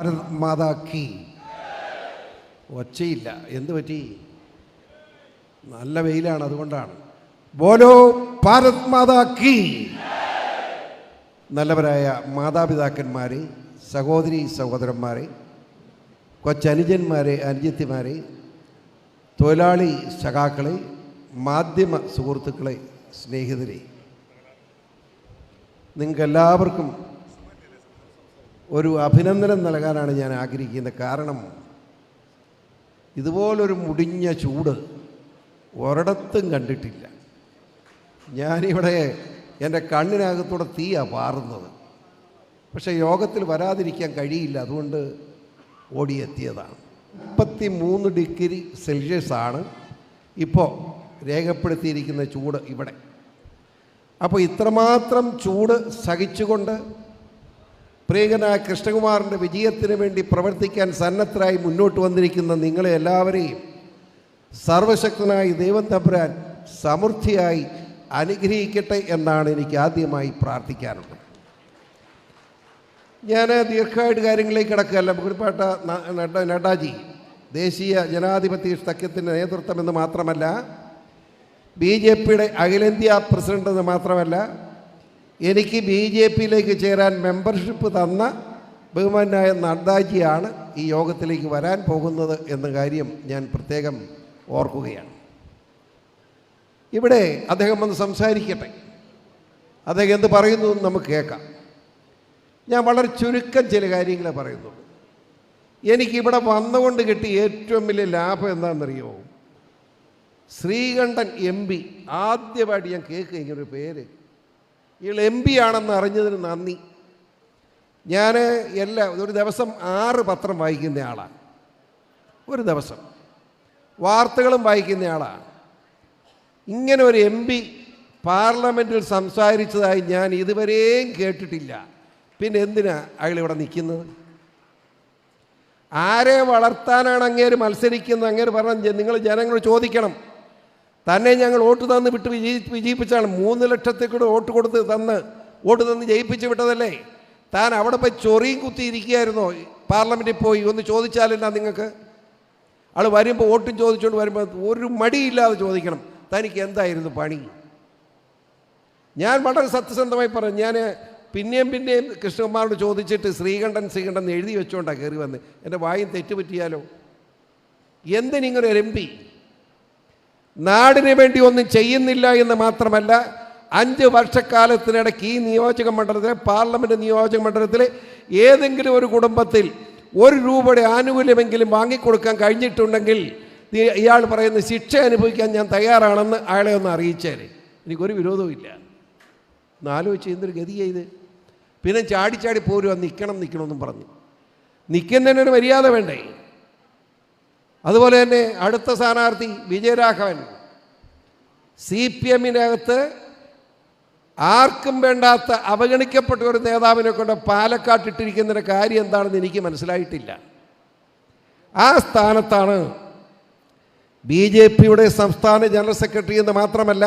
ഭാരത് മാതാ കി. ഒച്ചയില്ല. എന്ത് പറ്റി? നല്ല വെയിലാണ് അതുകൊണ്ടാണ്. ബോലോ ഭാരത് മാതാ കി. നല്ലവരായ മാതാപിതാക്കന്മാരെ സഹോദരി സഹോദരന്മാരെ കൊച്ചനുജന്മാരെ അനുജത്തിമാരെ തൊഴിലാളി സഖാക്കളെ മാധ്യമ സുഹൃത്തുക്കളെ സ്നേഹിതരെ. നിങ്ങൾക്കെല്ലാവർക്കും ഒരു അഭിനന്ദനം നൽകാനാണ് ഞാൻ ആഗ്രഹിക്കുന്നത്. കാരണം ഇതുപോലൊരു മുടിഞ്ഞ ചൂട് ഒരിടത്തും കണ്ടിട്ടില്ല. ഞാനിവിടെ എന്റെ കണ്ണിനകത്തൂടെ തീയാ പാറുന്നത്. പക്ഷേ യോഗത്തിൽ വരാതിരിക്കാൻ കഴിയില്ല. അതുകൊണ്ട് ഓടിയെത്തിയതാണ്. മുപ്പത്തി മൂന്ന് ഡിഗ്രി സെൽഷ്യസാണ് ഇപ്പോൾ രേഖപ്പെടുത്തിയിരിക്കുന്ന ചൂട് ഇവിടെ. അപ്പോൾ ഇത്രമാത്രം ചൂട് സഹിച്ചുകൊണ്ട് പ്രിയകനായ കൃഷ്ണകുമാറിന്റെ വിജയത്തിന് വേണ്ടി പ്രവർത്തിക്കാൻ സന്നദ്ധരായി മുന്നോട്ട് വന്നിരിക്കുന്ന നിങ്ങളെ എല്ലാവരെയും സർവശക്തനായി ദൈവം തമ്പുരാൻ സമൃദ്ധിയായി അനുഗ്രഹിക്കട്ടെ എന്നാണ് എനിക്ക് ആദ്യമായി പ്രാർത്ഥിക്കാനുള്ളത്. ഞാൻ ദീർഘമായിട്ട് കാര്യങ്ങളിലേക്ക് കിടക്കുകയല്ല. നഡ്ഡ- നഡ്ഡാജി ദേശീയ ജനാധിപത്യ സഖ്യത്തിന്റെ നേതൃത്വം എന്ന് മാത്രമല്ല ബി ജെ പിയുടെ അഖിലേന്ത്യാ പ്രസിഡന്റ് എന്ന് മാത്രമല്ല എനിക്ക് ബി ജെ പിയിലേക്ക് ചേരാൻ മെമ്പർഷിപ്പ് തന്ന ബഹുമാനായ നഡ്ഡാജിയാണ് ഈ യോഗത്തിലേക്ക് വരാൻ പോകുന്നത് എന്ന കാര്യം ഞാൻ പ്രത്യേകം ഓർക്കുകയാണ്. ഇവിടെ അദ്ദേഹം വന്ന് സംസാരിക്കട്ടെ. അദ്ദേഹം എന്ത് പറയുന്നു എന്ന് നമുക്ക് കേൾക്കാം. ഞാൻ വളരെ ചുരുക്കം ചില കാര്യങ്ങളെ പറയുന്നുള്ളൂ എനിക്കിവിടെ വന്നുകൊണ്ട് കിട്ടിയ ഏറ്റവും വലിയ ലാഭം എന്താണെന്നറിയോ? ശ്രീകണ്ഠൻ എം പി ആദ്യമായിട്ട് ഞാൻ കേൾക്കുക ഇങ്ങനൊരു പേര്. ഇയാൾ എം പി ആണെന്ന് അറിഞ്ഞതിന് നന്ദി. ഞാൻ എല്ലാ ഒരു ദിവസം ആറ് പത്രം വായിക്കുന്ന ആളാണ്. ഒരു ദിവസം. വാർത്തകളും വായിക്കുന്ന ആളാണ്. ഇങ്ങനെ ഒരു എം പി പാർലമെന്റിൽ സംസാരിച്ചതായി ഞാൻ ഇതുവരെയും കേട്ടിട്ടില്ല. പിന്നെ എന്തിനാ അയാൾ ഇവിടെ നിൽക്കുന്നത്? ആരെ വളർത്താനാണ് അങ്ങേര് മത്സരിക്കുന്നത്? അങ്ങേര് പറഞ്ഞ നിങ്ങൾ ജനങ്ങൾ ചോദിക്കണം. തന്നെ ഞങ്ങൾ വോട്ട് തന്ന് വിട്ട് വിജയി വിജയിപ്പിച്ചാണ് മൂന്ന് ലക്ഷത്തിൽ കൂടെ വോട്ട് കൊടുത്ത് തന്ന് വോട്ട് തന്ന് ജയിപ്പിച്ച് വിട്ടതല്ലേ? താൻ അവിടെ പോയി ചൊറിയും കുത്തി ഇരിക്കുകയായിരുന്നോ പാർലമെന്റിൽ പോയി ഒന്ന് ചോദിച്ചാലില്ല നിങ്ങൾക്ക്? ആൾ വരുമ്പോൾ വോട്ടും ചോദിച്ചുകൊണ്ട് വരുമ്പോൾ ഒരു മടിയില്ലാതെ ചോദിക്കണം. തനിക്ക് എന്തായിരുന്നു പണി? ഞാൻ വളരെ സത്യസന്ധമായി പറഞ്ഞു. ഞാൻ പിന്നെയും പിന്നെയും കൃഷ്ണകുമാറിനോട് ചോദിച്ചിട്ട് ശ്രീകണ്ഠൻ ശ്രീകണ്ഠൻ എഴുതി വെച്ചുകൊണ്ടാണ് കയറി വന്ന്. എന്റെ വായും തെറ്റുപറ്റിയാലോ? എന്തിനിങ്ങനെ ഒരു എം നാടിന് വേണ്ടി ഒന്നും ചെയ്യുന്നില്ല എന്ന് മാത്രമല്ല അഞ്ച് വർഷക്കാലത്തിനിടയ്ക്ക് ഈ നിയോജക മണ്ഡലത്തിലെ പാർലമെന്റ് നിയോജക മണ്ഡലത്തിലെ ഏതെങ്കിലും ഒരു കുടുംബത്തിൽ ഒരു രൂപയുടെ ആനുകൂല്യമെങ്കിലും വാങ്ങിക്കൊടുക്കാൻ കഴിഞ്ഞിട്ടുണ്ടെങ്കിൽ ഇയാൾ പറയുന്ന ശിക്ഷ അനുഭവിക്കാൻ ഞാൻ തയ്യാറാണെന്ന് അയാളെ ഒന്ന് അറിയിച്ചേരെ. എനിക്കൊരു വിരോധവും ഇല്ല. ഒന്ന് ആലോചിച്ച് എന്തൊരു ഗതി ചെയ്ത് പിന്നെ ചാടിച്ചാടി ചാടി പോരുക നിൽക്കണം നിൽക്കണമെന്നും പറഞ്ഞു. നിൽക്കുന്നതിനൊരു മര്യാദ വേണ്ടേ? അതുപോലെ തന്നെ അടുത്ത സ്ഥാനാർത്ഥി വിജയരാഘവൻ. സി പി എമ്മിനകത്ത് ആർക്കും വേണ്ടാത്ത അവഗണിക്കപ്പെട്ട ഒരു നേതാവിനെ കൊണ്ട് പാലക്കാട്ടിട്ടിരിക്കുന്നതിന്റെ കാര്യം എന്താണെന്ന് എനിക്ക് മനസ്സിലായിട്ടില്ല. ആ സ്ഥാനത്താണ് ബി ജെ പിയുടെ സംസ്ഥാന ജനറൽ സെക്രട്ടറി എന്ന് മാത്രമല്ല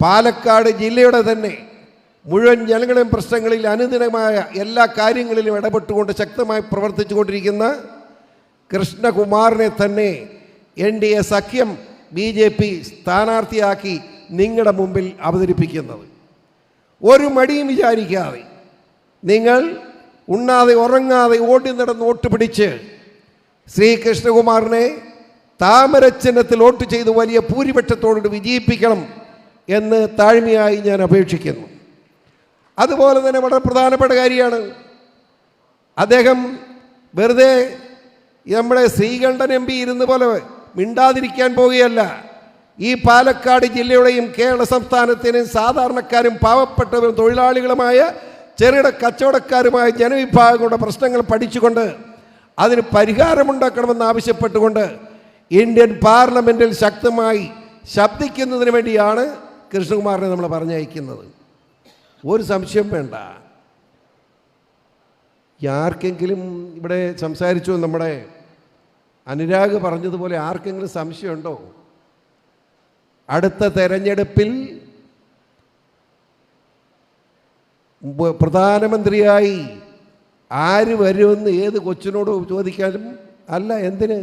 പാലക്കാട് ജില്ലയുടെ തന്നെ മുഴുവൻ ജനങ്ങളുടെയും പ്രശ്നങ്ങളിൽ അനുദിനമായ എല്ലാ കാര്യങ്ങളിലും ഇടപെട്ടുകൊണ്ട് ശക്തമായി പ്രവർത്തിച്ചുകൊണ്ടിരിക്കുന്ന കൃഷ്ണകുമാറിനെ തന്നെ എൻ ഡി എ സഖ്യം ബി ജെ പി സ്ഥാനാർത്ഥിയാക്കി നിങ്ങളുടെ മുമ്പിൽ അവതരിപ്പിക്കുന്നത്. ഒരു മടിയും വിചാരിക്കാതെ നിങ്ങൾ ഉണ്ണാതെ ഉറങ്ങാതെ ഓടി നടന്ന് വോട്ട് പിടിച്ച് ശ്രീ കൃഷ്ണകുമാറിനെ താമരച്ചിഹ്നത്തിൽ വോട്ട് ചെയ്ത് വലിയ ഭൂരിപക്ഷത്തോട് വിജയിപ്പിക്കണം എന്ന് താഴ്മയായി ഞാൻ അപേക്ഷിക്കുന്നു. അതുപോലെ തന്നെ വളരെ പ്രധാനപ്പെട്ട കാര്യമാണ്. അദ്ദേഹം വെറുതെ നമ്മുടെ ശ്രീകണ്ഠൻ എം പി ഇരുന്ന പോലെ മിണ്ടാതിരിക്കാൻ പോവുകയല്ല. ഈ പാലക്കാട് ജില്ലയുടെയും കേരള സംസ്ഥാനത്തിനും സാധാരണക്കാരും പാവപ്പെട്ടവരും തൊഴിലാളികളുമായ ചെറുകിട കച്ചവടക്കാരുമായ ജനവിഭാഗങ്ങളുടെ പ്രശ്നങ്ങൾ പഠിച്ചുകൊണ്ട് അതിന് പരിഹാരമുണ്ടാക്കണമെന്ന് ആവശ്യപ്പെട്ടുകൊണ്ട് ഇന്ത്യൻ പാർലമെന്റിൽ ശക്തമായി ശബ്ദിക്കുന്നതിന് വേണ്ടിയാണ് കൃഷ്ണകുമാറിനെ നമ്മൾ പറഞ്ഞയക്കുന്നത്. ഒരു സംശയം വേണ്ട. ആർക്കെങ്കിലും ഇവിടെ സംസാരിച്ചു നമ്മുടെ അനുരാഗ് പറഞ്ഞതുപോലെ ആർക്കെങ്കിലും സംശയമുണ്ടോ? അടുത്ത തെരഞ്ഞെടുപ്പിൽ പ്രധാനമന്ത്രിയായി ആര് വരുമെന്ന് ഏത് കൊച്ചിനോട് ചോദിക്കാനും അല്ല എന്തിന്?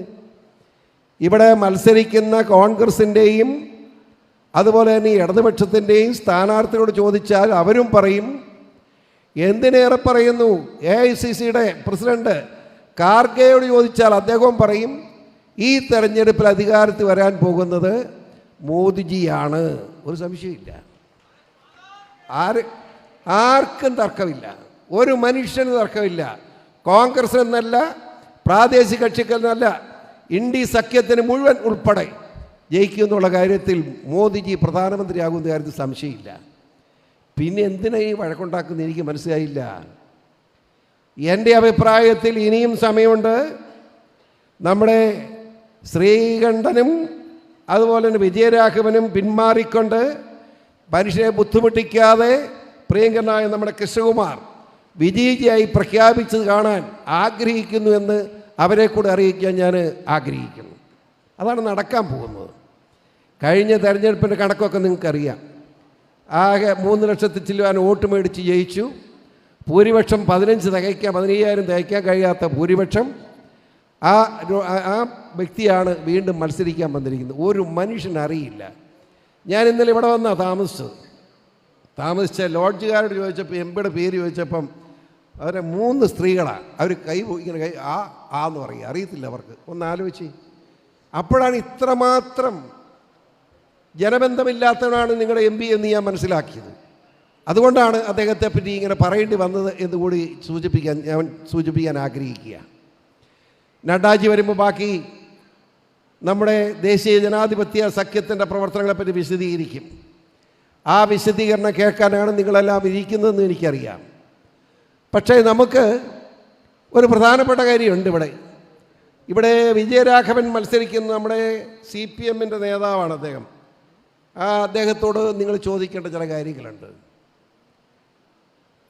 ഇവിടെ മത്സരിക്കുന്ന കോൺഗ്രസിന്റെയും അതുപോലെ തന്നെ ഇടതുപക്ഷത്തിന്റെയും സ്ഥാനാർത്ഥികളോട് ചോദിച്ചാൽ അവരും പറയും എന്തിനേറെ പറയുന്നു? എ ഐ സി സിയുടെ പ്രസിഡന്റ് കാർഗെയോട് ചോദിച്ചാൽ അദ്ദേഹം പറയും ഈ തെരഞ്ഞെടുപ്പിൽ അധികാരത്തിൽ വരാൻ പോകുന്നത് മോദിജിയാണ്. ഒരു സംശയമില്ല. ആര്? ആർക്കും തർക്കമില്ല. ഒരു മനുഷ്യന് തർക്കമില്ല. കോൺഗ്രസ് എന്നല്ല പ്രാദേശിക കക്ഷിക്കെന്നല്ല ഇന്ത്യ സഖ്യത്തിന് മുഴുവൻ ഉൾപ്പെടെ ജയിക്കുമെന്നുള്ള കാര്യത്തിൽ മോദിജി പ്രധാനമന്ത്രിയാകുന്ന കാര്യത്തിൽ സംശയമില്ല. പിന്നെ എന്തിനാ ഈ വഴക്കുണ്ടാക്കുന്നത്? എനിക്ക് മനസ്സിലായില്ല. എന്റെ അഭിപ്രായത്തിൽ ഇനിയും സമയമുണ്ട്. നമ്മുടെ ശ്രീകണ്ഠനും അതുപോലെ തന്നെ വിജയരാഘവനും പിന്മാറിക്കൊണ്ട് മനുഷ്യനെ ബുദ്ധിമുട്ടിക്കാതെ പ്രിയങ്കരനായ നമ്മുടെ കൃഷ്ണകുമാർ വിജയിയായി പ്രഖ്യാപിച്ചത് കാണാൻ ആഗ്രഹിക്കുന്നു എന്ന് അവരെ കൂടെ അറിയിക്കാൻ ഞാൻ ആഗ്രഹിക്കുന്നു. അതാണ് നടക്കാൻ പോകുന്നത്. കഴിഞ്ഞ തെരഞ്ഞെടുപ്പിന്റെ കണക്കൊക്കെ നിങ്ങൾക്കറിയാം. ആകെ മൂന്ന് ലക്ഷത്തിൽ ചില്ലുവാൻ വോട്ട് മേടിച്ച് ജയിച്ചു. ഭൂരിപക്ഷം പതിനഞ്ച് തികയ്ക്കാൻ പതിനയ്യായിരം തികയ്ക്കാൻ കഴിയാത്ത ഭൂരിപക്ഷം ആ ആ- വ്യക്തിയാണ് വീണ്ടും മത്സരിക്കാൻ വന്നിരിക്കുന്നത്. ഒരു മനുഷ്യൻ അറിയില്ല. ഞാൻ ഇന്നലെ ഇവിടെ വന്നാണ് താമസിച്ചത്. താമസിച്ച ലോഡ്ജുകാരോട് ചോദിച്ചപ്പോൾ എംപിയുടെ പേര് ചോദിച്ചപ്പം അവരെ മൂന്ന് സ്ത്രീകളാണ് അവർ കൈ ഇങ്ങനെ കൈ ആ ആ എന്ന് പറയും. അറിയത്തില്ല അവർക്ക്. ഒന്ന് ആലോചിച്ച്. അപ്പോഴാണ് ഇത്രമാത്രം ജനബന്ധമില്ലാത്തവനാണ് നിങ്ങളുടെ എം പി എന്ന് ഞാൻ മനസ്സിലാക്കിയത്. അതുകൊണ്ടാണ് അദ്ദേഹത്തെ പറ്റി ഇങ്ങനെ പറയേണ്ടി വന്നത് എന്ന് കൂടി സൂചിപ്പിക്കാൻ ഞാൻ സൂചിപ്പിക്കാൻ ആഗ്രഹിക്കുക. നഡ്ഡാജി വരുമ്പോൾ ബാക്കി നമ്മുടെ ദേശീയ ജനാധിപത്യ സഖ്യത്തിന്റെ പ്രവർത്തനങ്ങളെപ്പറ്റി വിശദീകരിക്കും. ആ വിശദീകരണം കേൾക്കാനാണ് നിങ്ങളെല്ലാം ഇരിക്കുന്നതെന്ന് എനിക്കറിയാം. പക്ഷേ നമുക്ക് ഒരു പ്രധാനപ്പെട്ട കാര്യമുണ്ട് ഇവിടെ. ഇവിടെ വിജയരാഘവൻ മത്സരിക്കുന്ന നമ്മുടെ സി പി എമ്മിന്റെ നേതാവാണ് അദ്ദേഹം. ആ അദ്ദേഹത്തോട് നിങ്ങൾ ചോദിക്കേണ്ട ചില കാര്യങ്ങളുണ്ട്.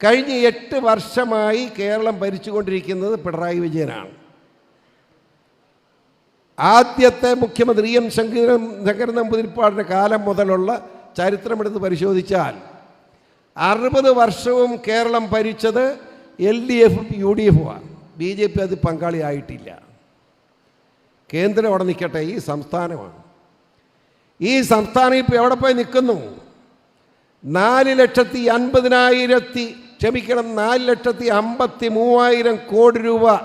കഴിഞ്ഞ എട്ട് വർഷമായി കേരളം ഭരിച്ചുകൊണ്ടിരിക്കുന്നത് പിണറായി വിജയനാണ്. ആദ്യത്തെ മുഖ്യമന്ത്രി എം ശങ്കരൻ ശങ്കരൻ നമ്പൂതിരിപ്പാടിന്റെ കാലം മുതലുള്ള ചരിത്രമെടുത്ത് പരിശോധിച്ചാൽ അറുപത് വർഷവും കേരളം ഭരിച്ചത് എൽ ഡി എഫും യു ഡി എഫുമാണ് ബി ജെ പി അത് പങ്കാളിയായിട്ടില്ല. കേന്ദ്രം അവിടെ നിൽക്കട്ടെ ഈ സംസ്ഥാനമാണ്. ഈ സംസ്ഥാനം ഇപ്പോൾ എവിടെ പോയി നിൽക്കുന്നു? നാല് ലക്ഷത്തി അൻപതിനായിരത്തി ക്ഷമിക്കണം നാല് ലക്ഷത്തി അമ്പത്തി മൂവായിരം കോടി രൂപ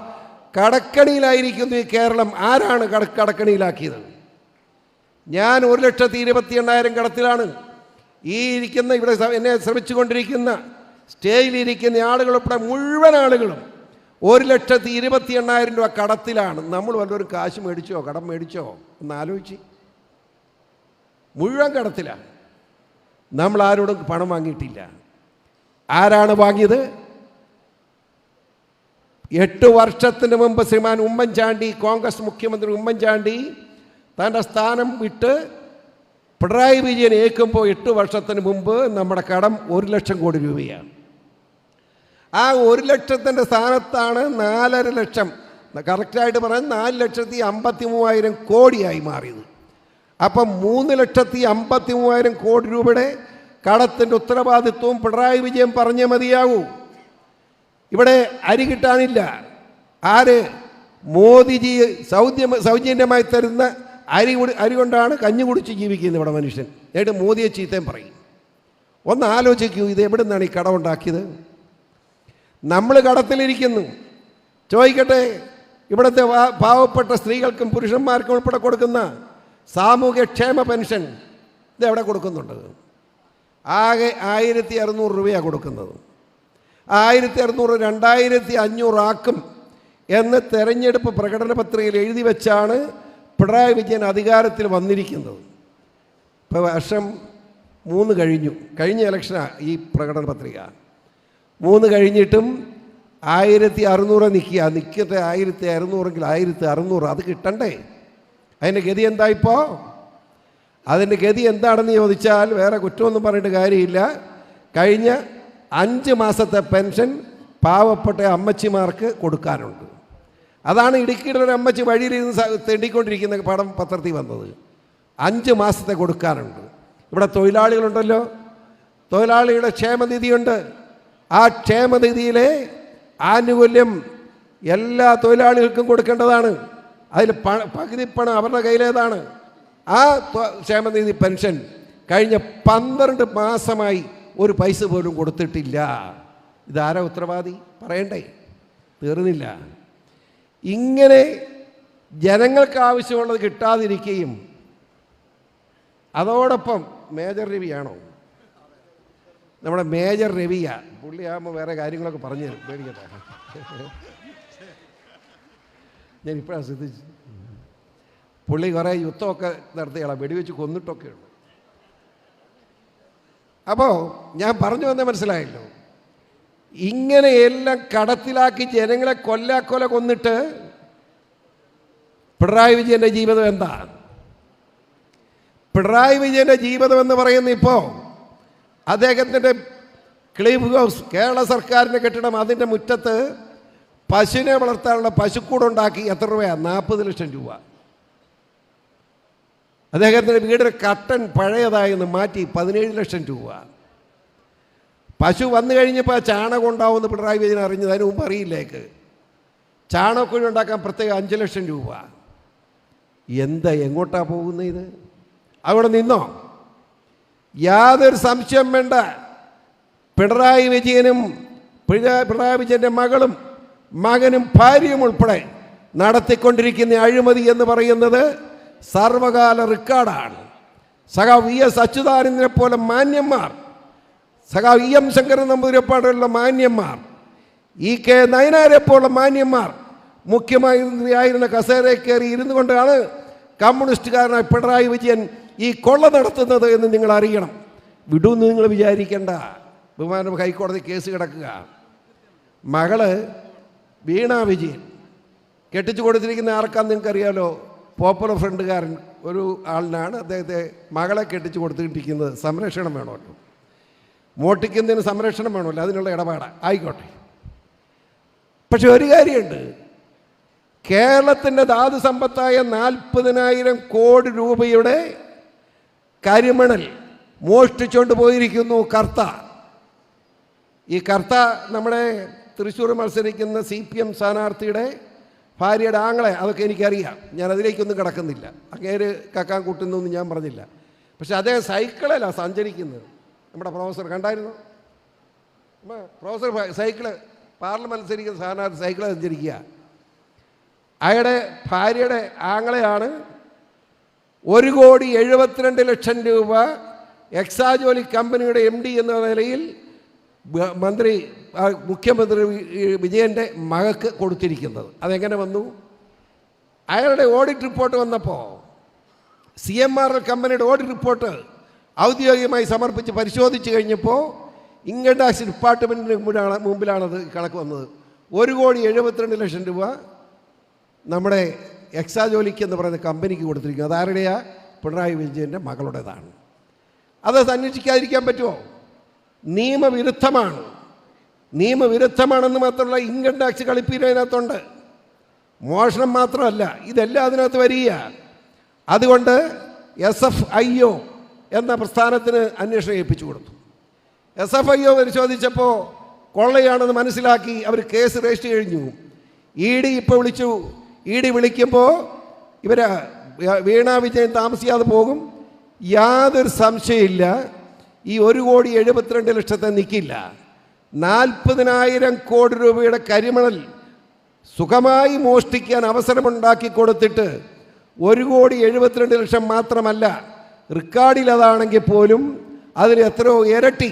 കടക്കണിയിലായിരിക്കുന്നു ഈ കേരളം. ആരാണ് കട കടക്കണിയിലാക്കിയത്? ഞാൻ ഒരു ലക്ഷത്തി ഇരുപത്തി എണ്ണായിരം കടത്തിലാണ്. ഈ ഇരിക്കുന്ന ഇവിടെ എന്നെ എന്നെ ശ്രമിച്ചുകൊണ്ടിരിക്കുന്ന സ്റ്റേജിലിരിക്കുന്ന ആളുകൾ ഉൾപ്പെടെ മുഴുവൻ ആളുകളും ഒരു ലക്ഷത്തി ഇരുപത്തി എണ്ണായിരം രൂപ കടത്തിലാണ്. നമ്മൾ വല്ലവരും കാശ് മേടിച്ചോ കടം മേടിച്ചോ? ഒന്ന് ആലോചിച്ച്. മുഴുവൻ കടത്തിലാണ്. നമ്മൾ ആരോടും പണം വാങ്ങിയിട്ടില്ല. ആരാണ് വാങ്ങിയത്? എട്ട് വർഷത്തിന് മുമ്പ് ശ്രീമാൻ ഉമ്മൻചാണ്ടി കോൺഗ്രസ് മുഖ്യമന്ത്രി ഉമ്മൻചാണ്ടി തന്റെ സ്ഥാനം വിട്ട് പിണറായി വിജയൻ ഏൽക്കുമ്പോൾ എട്ട് വർഷത്തിന് മുമ്പ് നമ്മുടെ കടം ഒരു ലക്ഷം കോടി രൂപയാണ്. ആ ഒരു ലക്ഷത്തിന്റെ സ്ഥാനത്താണ് നാലര ലക്ഷം കറക്റ്റായിട്ട് പറയാൻ നാല് ലക്ഷത്തി അമ്പത്തി മൂവായിരം കോടിയായി മാറിയത്. അപ്പം മൂന്ന് ലക്ഷത്തി അമ്പത്തി മൂവായിരം കോടി രൂപയുടെ കടത്തിന്റെ ഉത്തരവാദിത്വവും പിണറായി വിജയൻ പറഞ്ഞേ മതിയാകൂ. ഇവിടെ അരി കിട്ടാനില്ല. ആര്? മോദിജി സൗദ്യം സൗജന്യമായി തരുന്ന അരി കുടി അരി കൊണ്ടാണ് കഞ്ഞി കുടിച്ച് ജീവിക്കുന്നത് ഇവിടെ മനുഷ്യൻ. എന്നിട്ട് മോദിയെ ചീത്തയും പറയും. ഒന്ന് ആലോചിക്കൂ ഇത് എവിടെ നിന്നാണ് ഈ കടമുണ്ടാക്കിയത് നമ്മൾ കടത്തിലിരിക്കുന്നു. ചോദിക്കട്ടെ ഇവിടുത്തെ പാവപ്പെട്ട സ്ത്രീകൾക്കും പുരുഷന്മാർക്കും ഉൾപ്പെടെ കൊടുക്കുന്ന സാമൂഹ്യക്ഷേമ പെൻഷൻ ഇത് എവിടെ കൊടുക്കുന്നുണ്ട്? ആകെ ആയിരത്തി അറുന്നൂറ് രൂപയാണ് കൊടുക്കുന്നത്. ആയിരത്തി അറുന്നൂറ് രണ്ടായിരത്തി അഞ്ഞൂറാക്കും എന്ന് തെരഞ്ഞെടുപ്പ് പ്രകടന പത്രികയിൽ എഴുതി വെച്ചാണ് പിണറായി വിജയൻ അധികാരത്തിൽ വന്നിരിക്കുന്നത്. ഇപ്പോൾ വർഷം മൂന്ന് കഴിഞ്ഞു. കഴിഞ്ഞ ഇലക്ഷനാണ് ഈ പ്രകടന പത്രിക. മൂന്ന് കഴിഞ്ഞിട്ടും ആയിരത്തി അറുന്നൂറ് നിൽക്കുക. നിൽക്കട്ടെ ആയിരത്തി അറുന്നൂറെങ്കിൽ ആയിരത്തി അറുന്നൂറ് അത് കിട്ടണ്ടേ? അതിന്റെ ഗതി എന്താ ഇപ്പോൾ അതിന്റെ ഗതി എന്താണെന്ന് ചോദിച്ചാൽ വേറെ കുറ്റമൊന്നും പറഞ്ഞിട്ട് കാര്യമില്ല. കഴിഞ്ഞ അഞ്ച് മാസത്തെ പെൻഷൻ പാവപ്പെട്ട അമ്മച്ചിമാർക്ക് കൊടുക്കാനുണ്ട്. അതാണ് ഇടുക്കിയുടെ ഒരു അമ്മച്ചി വഴിയിലിരുന്ന് തെണ്ടിക്കൊണ്ടിരിക്കുന്ന പടം പത്രത്തിൽ വന്നത്. അഞ്ച് മാസത്തെ കൊടുക്കാനുണ്ട്. ഇവിടെ തൊഴിലാളികളുണ്ടല്ലോ. തൊഴിലാളിയുടെ ക്ഷേമനിധിയുണ്ട്. ആ ക്ഷേമനിധിയിലെ ആനുകൂല്യം എല്ലാ തൊഴിലാളികൾക്കും കൊടുക്കേണ്ടതാണ്. അതിൽ പ പകുതി പണം അവരുടെ കയ്യിലേതാണ്. ആ ക്ഷേമനിധി പെൻഷൻ കഴിഞ്ഞ പന്ത്രണ്ട് മാസമായി ഒരു പൈസ പോലും കൊടുത്തിട്ടില്ല. ഇതാരാ ഉത്തരവാദി? പറയണ്ടേ. തീർന്നില്ല. ഇങ്ങനെ ജനങ്ങൾക്ക് ആവശ്യമുള്ളത് കിട്ടാതിരിക്കുകയും അതോടൊപ്പം മേജർ രവിയാണോ? നമ്മുടെ മേജർ രവിയാ. പുള്ളിയാകുമ്പോൾ വേറെ കാര്യങ്ങളൊക്കെ പറഞ്ഞു തരും പേടിക്കട്ടെ ഞാൻ ഇപ്പോഴാണ് ശ്രദ്ധിച്ചു പുള്ളി കുറേ യുദ്ധമൊക്കെ നടത്തിയാളെ വെടിവെച്ച് കൊന്നിട്ടൊക്കെയുണ്ട് അപ്പോൾ ഞാൻ പറഞ്ഞു വന്നേ മനസ്സിലായല്ലോ. ഇങ്ങനെയെല്ലാം കടത്തിലാക്കി ജനങ്ങളെ കൊല്ലാക്കൊല കൊന്നിട്ട് പിണറായി വിജയന്റെ ജീവിതം എന്താ? പിണറായി വിജയന്റെ ജീവിതം എന്ന് പറയുന്ന ഇപ്പോൾ അദ്ദേഹത്തിന്റെ ക്ലീഫ് ഹൗസ് കേരള സർക്കാരിന്റെ കെട്ടിടം അതിന്റെ മുറ്റത്ത് പശുവിനെ വളർത്താനുള്ള പശുക്കൂടുണ്ടാക്കി എത്ര രൂപയാണ് നാൽപ്പത് ലക്ഷം രൂപ. അദ്ദേഹത്തിന്റെ വീടിന്റെ കട്ടൻ പഴയതായെന്ന് മാറ്റി പതിനേഴ് ലക്ഷം രൂപ. പശു വന്നു കഴിഞ്ഞപ്പോൾ ആ ചാണകം ഉണ്ടാവുമെന്ന് പിണറായി വിജയൻ അറിഞ്ഞത് അതിന് മുമ്പ് അറിയില്ലേക്ക് ചാണകക്കുഴി ഉണ്ടാക്കാൻ പ്രത്യേകം അഞ്ച് ലക്ഷം രൂപ. എന്താ എങ്ങോട്ടാണ് പോകുന്നത് ഇത്? അവിടെ നിന്നോ? യാതൊരു സംശയം വേണ്ട. പിണറായി വിജയനും പിണ- പിണറായി വിജയന്റെ മകളും മകനും ഭാര്യയും ഉൾപ്പെടെ നടത്തിക്കൊണ്ടിരിക്കുന്ന അഴിമതി എന്ന് പറയുന്നത് സർവകാല റെക്കോർഡാണ് സഖാ വി എസ് അച്യുതാനന്ദനെ പോലെ മാന്യന്മാർ സഖാ ഇ എം ശങ്കരൻ നമ്പൂതിരിപ്പാടുള്ള മാന്യന്മാർ ഇ കെ നയനാരെ പോലുള്ള മാന്യന്മാർ മുഖ്യമന്ത്രിയായിരുന്ന കസേരയിൽ കയറി ഇരുന്നു കൊണ്ടാണ് കമ്മ്യൂണിസ്റ്റുകാരനായ പിണറായി വിജയൻ ഈ കൊള്ള നടത്തുന്നത് എന്ന് നിങ്ങൾ അറിയണം. വിടുമെന്ന് നിങ്ങൾ വിചാരിക്കേണ്ട. ബഹുമാനം ഹൈക്കോടതി കേസ് കിടക്കുക. മകൾ വീണ വിജയൻ. കെട്ടിച്ചു കൊടുത്തിരിക്കുന്ന ആർക്കാന്ന് നിങ്ങൾക്കറിയാലോ? പോപ്പുലർ ഫ്രണ്ടുകാരൻ ഒരു ആളിനാണ് അദ്ദേഹത്തെ മകളെ കെട്ടിച്ച് കൊടുത്തിട്ടിരിക്കുന്നത് സംരക്ഷണം വേണമല്ലോ മോട്ടിക്കുന്നതിന് സംരക്ഷണം വേണമല്ലോ അതിനുള്ള ഇടപാട്. ആയിക്കോട്ടെ. പക്ഷെ ഒരു കാര്യമുണ്ട്. കേരളത്തിന്റെ ധാതു സമ്പത്തായ നാൽപ്പതിനായിരം കോടി രൂപയുടെ കരിമണൽ മോഷ്ടിച്ചുകൊണ്ട് പോയിരിക്കുന്നു കർത്ത. ഈ കർത്ത നമ്മുടെ തൃശ്ശൂർ മത്സരിക്കുന്ന സി പി എം സ്ഥാനാർത്ഥിയുടെ ഭാര്യയുടെ ആങ്ങളെ അതൊക്കെ എനിക്കറിയാം. ഞാൻ അതിലേക്കൊന്നും കിടക്കുന്നില്ല. അങ്ങേര് കക്കാൻ കൂട്ടുന്നൊന്നും ഞാൻ പറഞ്ഞില്ല. പക്ഷെ അദ്ദേഹം സൈക്കിളിലാണ് സഞ്ചരിക്കുന്നത്. നമ്മുടെ പ്രൊഫസർ കണ്ടായിരുന്നു? പ്രൊഫസർ സൈക്കിൾ പാർലമെന്റ് മത്സരിക്കുന്ന സ്ഥാനാർത്ഥി സൈക്കിൾ സഞ്ചരിക്കുക. അയാളുടെ ഭാര്യയുടെ ആങ്ങളെയാണ് ഒരു കോടി എഴുപത്തിരണ്ട് ലക്ഷം രൂപ എക്സാജോലി കമ്പനിയുടെ എം ഡി എന്ന നിലയിൽ മന്ത്രി മുഖ്യമന്ത്രി വിജയന്റെ മകക്ക് കൊടുത്തിരിക്കുന്നത്. അതെങ്ങനെ വന്നു? അയാളുടെ ഓഡിറ്റ് റിപ്പോർട്ട് വന്നപ്പോൾ സി എം ആർ എൽ കമ്പനിയുടെ ഓഡിറ്റ് റിപ്പോർട്ട് ഔദ്യോഗികമായി സമർപ്പിച്ച് പരിശോധിച്ച് കഴിഞ്ഞപ്പോൾ ഇൻകം ടാക്സ് ഡിപ്പാർട്ട്മെന്റിന് മുമ്പിലാണ് മുമ്പിലാണത് കണക്ക് വന്നത്. ഒരു കോടി എഴുപത്തിരണ്ട് ലക്ഷം രൂപ നമ്മുടെ എക്സാ ജോലിക്ക് എന്ന് പറയുന്ന കമ്പനിക്ക് കൊടുത്തിരിക്കുന്നത്. അതാരുടെയാ പിണറായി വിജയന്റെ മകളുടേതാണ്. അത് അന്വേഷിക്കാതിരിക്കാൻ പറ്റുമോ നിയമവിരുദ്ധമാണ്. നിയമവിരുദ്ധമാണെന്ന് മാത്രമല്ല ഇൻകം ടാക്സ് കളിപ്പീര് അതിനകത്തുണ്ട്. മോഷണം മാത്രമല്ല ഇതെല്ലാം അതിനകത്ത് വരിക. അതുകൊണ്ട് എസ് എഫ് ഐ ഒ എന്ന പ്രസ്ഥാനത്തിന് അന്വേഷണം ഏൽപ്പിച്ചു കൊടുത്തു. എസ് എഫ് ഐ ഒ പരിശോധിച്ചപ്പോൾ കൊള്ളയാണെന്ന് മനസ്സിലാക്കി അവർ കേസ് രജിസ്റ്റർ കഴിഞ്ഞു. ഇ ഡി ഇപ്പോൾ വിളിച്ചു. ഇ ഡി വിളിക്കുമ്പോൾ ഇവർ വീണാ വിജയൻ താമസിയാതെ പോകും. യാതൊരു സംശയമില്ല ഈ ഒരു കോടി എഴുപത്തിരണ്ട് ലക്ഷത്തെ നിൽക്കില്ല നാൽപ്പതിനായിരം കോടി രൂപയുടെ കരിമണൽ സുഖമായി മോഷ്ടിക്കാൻ അവസരമുണ്ടാക്കി കൊടുത്തിട്ട് ഒരു കോടി എഴുപത്തിരണ്ട് ലക്ഷം മാത്രമല്ല റെക്കോർഡിൽ അതാണെങ്കിൽ പോലും അതിന് എത്രയോ ഇരട്ടി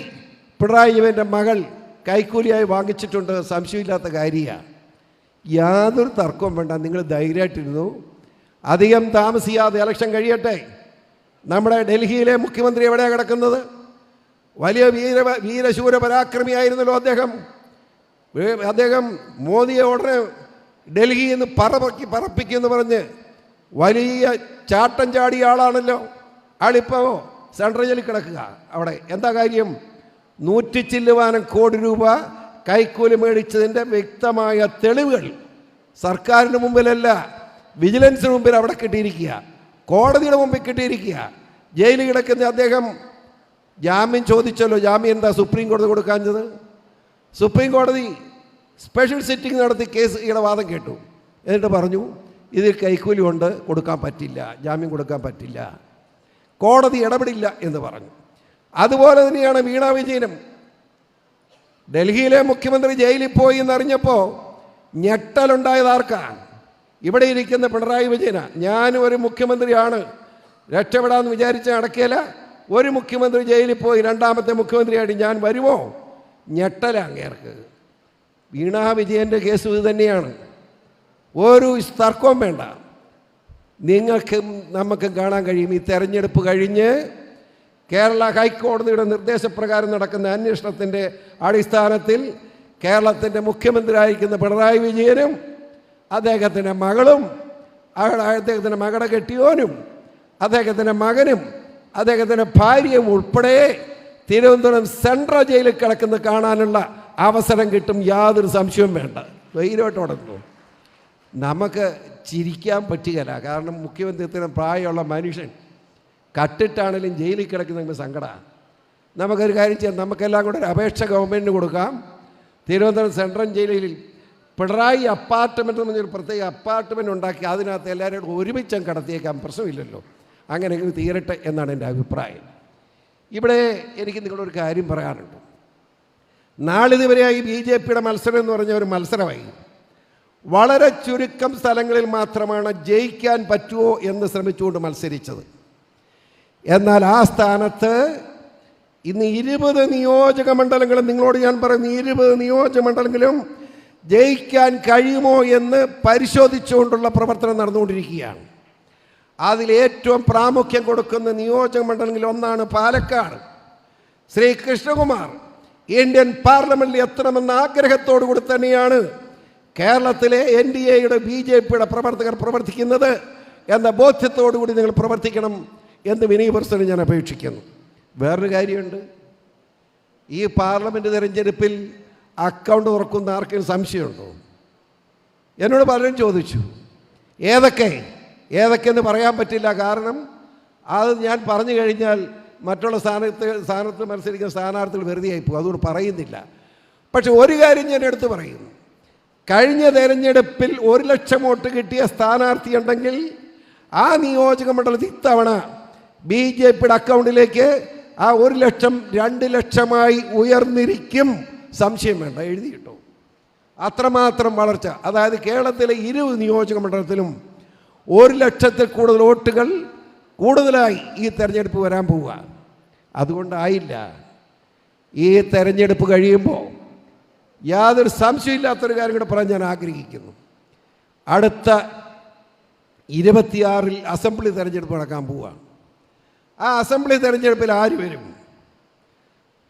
പിണറായി ജീവന്റെ മകൾ കൈക്കൂലിയായി വാങ്ങിച്ചിട്ടുണ്ട്. സംശയമില്ലാത്ത കാര്യമാണ്. യാതൊരു തർക്കവും വേണ്ട നിങ്ങൾ ധൈര്യമായിട്ടിരുന്നു. അധികം താമസിയാതെ ഇലക്ഷൻ കഴിയട്ടെ. നമ്മുടെ ഡൽഹിയിലെ മുഖ്യമന്ത്രി എവിടെയാണ് കിടക്കുന്നത്? വലിയ വീര വീരശൂര പരാക്രമിയായിരുന്നല്ലോ അദ്ദേഹം. അദ്ദേഹം മോദിയെ ഉടനെ ഡൽഹിയിൽ നിന്ന് പറപ്പി പറപ്പിക്കുമെന്ന് പറഞ്ഞ് വലിയ ചാട്ടം ചാടിയ ആളാണല്ലോ. ആളിപ്പോൾ സെൻട്രൽ ജയിലിൽ കിടക്കുക അവിടെ. എന്താ കാര്യം? നൂറ്റി ചില്ലുവാനം കോടി രൂപ കൈക്കൂലി മേടിച്ചതിന്റെ വ്യക്തമായ തെളിവുകൾ സർക്കാരിന് മുമ്പിലല്ല വിജിലൻസിന് മുമ്പിൽ അവിടെ കിട്ടിയിരിക്കുക. കോടതിയുടെ മുമ്പിൽ കിട്ടിയിരിക്കുക. ജയിലിൽ കിടക്കുന്ന അദ്ദേഹം ജാമ്യം ചോദിച്ചല്ലോ ജാമ്യം എന്താ സുപ്രീം കോടതി കൊടുക്കാഞ്ഞത്? സുപ്രീം കോടതി സ്പെഷ്യൽ സിറ്റിംഗ് നടത്തി കേസ് ഇയുടെ വാദം കേട്ടു. എന്നിട്ട് പറഞ്ഞു ഇതിൽ കൈക്കൂലി കൊണ്ട് കൊടുക്കാൻ പറ്റില്ല ജാമ്യം കൊടുക്കാൻ പറ്റില്ല. കോടതി ഇടപെടില്ല എന്ന് പറഞ്ഞു. അതുപോലെ തന്നെയാണ് വീണ വിജയനും. ഡൽഹിയിലെ മുഖ്യമന്ത്രി ജയിലിൽ പോയി എന്നറിഞ്ഞപ്പോൾ ഞെട്ടലുണ്ടായത് ആർക്കാണ് ഇവിടെ ഇരിക്കുന്ന പിണറായി വിജയനാണ് ഞാനും ഒരു മുഖ്യമന്ത്രിയാണ്. രക്ഷപ്പെടാമെന്ന് വിചാരിച്ച നടക്കില്ല ഒരു മുഖ്യമന്ത്രി ജയിലിൽ പോയി രണ്ടാമത്തെ മുഖ്യമന്ത്രിയായിട്ട് ഞാൻ വരുമോ? ഞെട്ടലാങ്ങേർക്ക്. വീണാ വിജയന്റെ കേസ് ഇത് തന്നെയാണ്. ഒരു തർക്കവും വേണ്ട. നിങ്ങൾക്കും നമുക്കും കാണാൻ കഴിയും. ഈ തെരഞ്ഞെടുപ്പ് കഴിഞ്ഞ് കേരള ഹൈക്കോടതിയുടെ നിർദ്ദേശപ്രകാരം നടക്കുന്ന അന്വേഷണത്തിന്റെ അടിസ്ഥാനത്തിൽ കേരളത്തിന്റെ മുഖ്യമന്ത്രിയായിരിക്കുന്ന പിണറായി വിജയനും അദ്ദേഹത്തിന്റെ മകളും അദ്ദേഹത്തിന്റെ മകളെ കെട്ടിയോനും അദ്ദേഹത്തിന്റെ മകനും അദ്ദേഹത്തിന്റെ ഭാര്യയും ഉൾപ്പെടെ തിരുവനന്തപുരം സെൻട്രൽ ജയിലിൽ കിടക്കുന്ന കാണാനുള്ള അവസരം കിട്ടും യാതൊരു സംശയവും വേണ്ട. ധൈര്യമായിട്ട് ഉടക്കുന്നു നമുക്ക് ചിരിക്കാൻ പറ്റുകയില്ല. കാരണം മുഖ്യമന്ത്രിത്തിന് പ്രായമുള്ള മനുഷ്യൻ കട്ടിട്ടാണെങ്കിലും ജയിലിൽ കിടക്കുന്ന സങ്കടമാണ് നമുക്കൊരു കാര്യം ചെയ്യാം. നമുക്കെല്ലാം കൂടെ ഒരു അപേക്ഷ ഗവൺമെന്റിന് കൊടുക്കാം. തിരുവനന്തപുരം സെൻട്രൽ ജയിലിൽ പിണറായി അപ്പാർട്ട്മെന്റ് എന്ന് പറഞ്ഞൊരു പ്രത്യേക അപ്പാർട്ട്മെന്റ് ഉണ്ടാക്കി അതിനകത്ത് എല്ലാവരും ഒരുമിച്ച് അങ്ങ് പ്രശ്നമില്ലല്ലോ. അങ്ങനെയെങ്കിലും തീരട്ടെ എന്നാണ് എന്റെ അഭിപ്രായം. ഇവിടെ എനിക്ക് നിങ്ങളൊരു കാര്യം പറയാനുണ്ട്. നാളിതുവരെയായി ബി ജെ പിയുടെ മത്സരം എന്ന് പറഞ്ഞ ഒരു മത്സരമായി. വളരെ ചുരുക്കം സ്ഥലങ്ങളിൽ മാത്രമാണ് ജയിക്കാൻ പറ്റുമോ എന്ന് ശ്രമിച്ചുകൊണ്ട് മത്സരിച്ചത്. എന്നാൽ ആ സ്ഥാനത്ത് ഇന്ന് ഇരുപത് നിയോജക മണ്ഡലങ്ങളും നിങ്ങളോട് ഞാൻ പറയുന്നു ഇരുപത് നിയോജക മണ്ഡലങ്ങളും ജയിക്കാൻ കഴിയുമോ എന്ന് പരിശോധിച്ചുകൊണ്ടുള്ള പ്രവർത്തനം നടന്നുകൊണ്ടിരിക്കുകയാണ്. അതിൽ ഏറ്റവും പ്രാമുഖ്യം കൊടുക്കുന്ന നിയോജക മണ്ഡലങ്ങളിൽ ഒന്നാണ് പാലക്കാട്. ശ്രീ കൃഷ്ണകുമാർ ഇന്ത്യൻ പാർലമെന്റിൽ എത്തണമെന്ന ആഗ്രഹത്തോടു കൂടി തന്നെയാണ് കേരളത്തിലെ എൻ ഡി എയുടെ ബി ജെ പിയുടെ പ്രവർത്തകർ പ്രവർത്തിക്കുന്നത് എന്ന ബോധ്യത്തോടുകൂടി നിങ്ങൾ പ്രവർത്തിക്കണം എന്ന് വിനീ പ്രസിഡന്റ് ഞാൻ അപേക്ഷിക്കുന്നു. വേറൊരു കാര്യമുണ്ട്. ഈ പാർലമെന്റ് തിരഞ്ഞെടുപ്പിൽ അക്കൗണ്ട് തുറക്കുന്ന ആർക്കും സംശയമുണ്ടോ? എന്നോട് പലരും ചോദിച്ചു. ഏതൊക്കെ? ഏതൊക്കെയെന്ന് പറയാൻ പറ്റില്ല. കാരണം അത് ഞാൻ പറഞ്ഞു കഴിഞ്ഞാൽ മറ്റുള്ള സ്ഥാനത്ത് സ്ഥാനത്ത് മത്സരിക്കുന്ന സ്ഥാനാർത്ഥികൾ വെറുതെ പോകും അതുകൊണ്ട് പറയുന്നില്ല. പക്ഷെ ഒരു കാര്യം ഞാൻ എടുത്തു പറയുന്നു. കഴിഞ്ഞ തെരഞ്ഞെടുപ്പിൽ ഒരു ലക്ഷം വോട്ട് കിട്ടിയ സ്ഥാനാർത്ഥി ഉണ്ടെങ്കിൽ ആ നിയോജക മണ്ഡലത്തിൽ ഇത്തവണ ബി ജെ പിയുടെ അക്കൗണ്ടിലേക്ക് ആ ഒരു ലക്ഷം രണ്ട് ലക്ഷമായി ഉയർന്നിരിക്കും. സംശയം വേണ്ട എഴുതി കിട്ടും അത്രമാത്രം വളർച്ച. അതായത് കേരളത്തിലെ ഇരു നിയോജക മണ്ഡലത്തിലും ഒരു ലക്ഷത്തിൽ കൂടുതൽ വോട്ടുകൾ കൂടുതലായി ഈ തെരഞ്ഞെടുപ്പ് വരാൻ പോവുക. അതുകൊണ്ടായില്ല. ഈ തെരഞ്ഞെടുപ്പ് കഴിയുമ്പോൾ യാതൊരു സംശയമില്ലാത്തൊരു കാര്യം കൂടെ പറയാൻ ഞാൻ ആഗ്രഹിക്കുന്നു. അടുത്ത ഇരുപത്തിയാറിൽ അസംബ്ലി തെരഞ്ഞെടുപ്പ് നടക്കാൻ പോവുകയാണ് ആ അസംബ്ലി തെരഞ്ഞെടുപ്പിൽ ആര് വരും?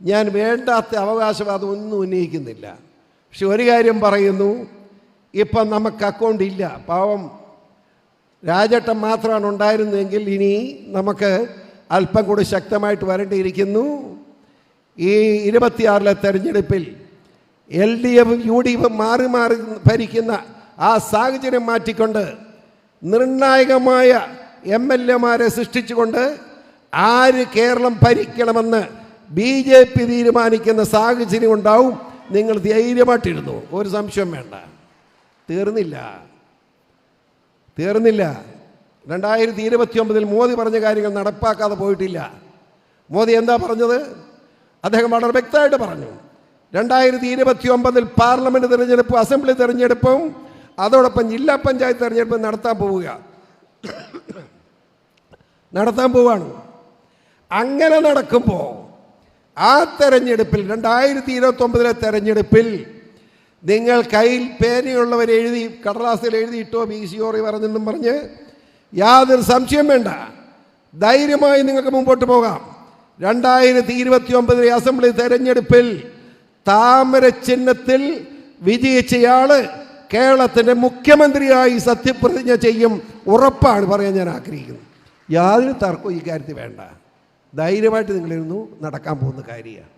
ഞാൻ വേണ്ടാത്ത അവകാശവാദം ഒന്നും ഉന്നയിക്കുന്നില്ല. പക്ഷെ ഒരു കാര്യം പറയുന്നു. ഇപ്പം നമുക്ക് അക്കൗണ്ട് ഇല്ല. പാവം രാജട്ടം മാത്രമാണ് ഉണ്ടായിരുന്നതെങ്കിൽ ഇനി നമുക്ക് അല്പം കൂടി ശക്തമായിട്ട് വരേണ്ടിയിരിക്കുന്നു. ഈ ഇരുപത്തിയാറിലെ തെരഞ്ഞെടുപ്പിൽ എൽ ഡി എഫും യു ഡി എഫും മാറി മാറി ഭരിക്കുന്ന ആ സാഹചര്യം മാറ്റിക്കൊണ്ട് നിർണായകമായ എം എൽ എമാരെ സൃഷ്ടിച്ചുകൊണ്ട് ആര് കേരളം ഭരിക്കണമെന്ന് ബി ജെ പി തീരുമാനിക്കുന്ന സാഹചര്യം ഉണ്ടാവും. നിങ്ങൾ ധൈര്യമായിട്ടിരുന്നു? ഒരു സംശയം വേണ്ട. തീർന്നില്ല. തീർന്നില്ല. രണ്ടായിരത്തി ഇരുപത്തി ഒമ്പതിൽ മോദി പറഞ്ഞ കാര്യങ്ങൾ നടപ്പാക്കാതെ പോയിട്ടില്ല. മോദി എന്താ പറഞ്ഞത്? അദ്ദേഹം വളരെ വ്യക്തമായിട്ട് പറഞ്ഞു. രണ്ടായിരത്തി ഇരുപത്തി ഒമ്പതിൽ പാർലമെന്റ് തിരഞ്ഞെടുപ്പും അസംബ്ലി തിരഞ്ഞെടുപ്പും അതോടൊപ്പം ജില്ലാ പഞ്ചായത്ത് തിരഞ്ഞെടുപ്പ് നടത്താൻ പോവുക. നടത്താൻ പോവാണ്. അങ്ങനെ നടക്കുമ്പോൾ ആ തെരഞ്ഞെടുപ്പിൽ രണ്ടായിരത്തി ഇരുപത്തി ഒമ്പതിലെ തെരഞ്ഞെടുപ്പിൽ നിങ്ങൾ കയ്യിൽ പേനയുള്ളവർ എഴുതി കടലാസിൽ എഴുതിയിട്ടോ ബി സി ഓറി പറഞ്ഞെന്നും പറഞ്ഞ് യാതൊരു സംശയം വേണ്ട. ധൈര്യമായി നിങ്ങൾക്ക് മുമ്പോട്ട് പോകാം. രണ്ടായിരത്തി ഇരുപത്തി ഒമ്പതിലെ അസംബ്ലി തെരഞ്ഞെടുപ്പിൽ താമര ചിഹ്നത്തിൽ വിജയിച്ചയാൾ കേരളത്തിന്റെ മുഖ്യമന്ത്രിയായി സത്യപ്രതിജ്ഞ ചെയ്യും ഉറപ്പാണ് പറയാൻ ഞാൻ ആഗ്രഹിക്കുന്നത് യാതൊരു തർക്കവും ഈ കാര്യത്തിൽ വേണ്ട. ധൈര്യമായിട്ട് നിങ്ങളിരുന്നു നടക്കാൻ പോകുന്ന കാര്യമാണ്.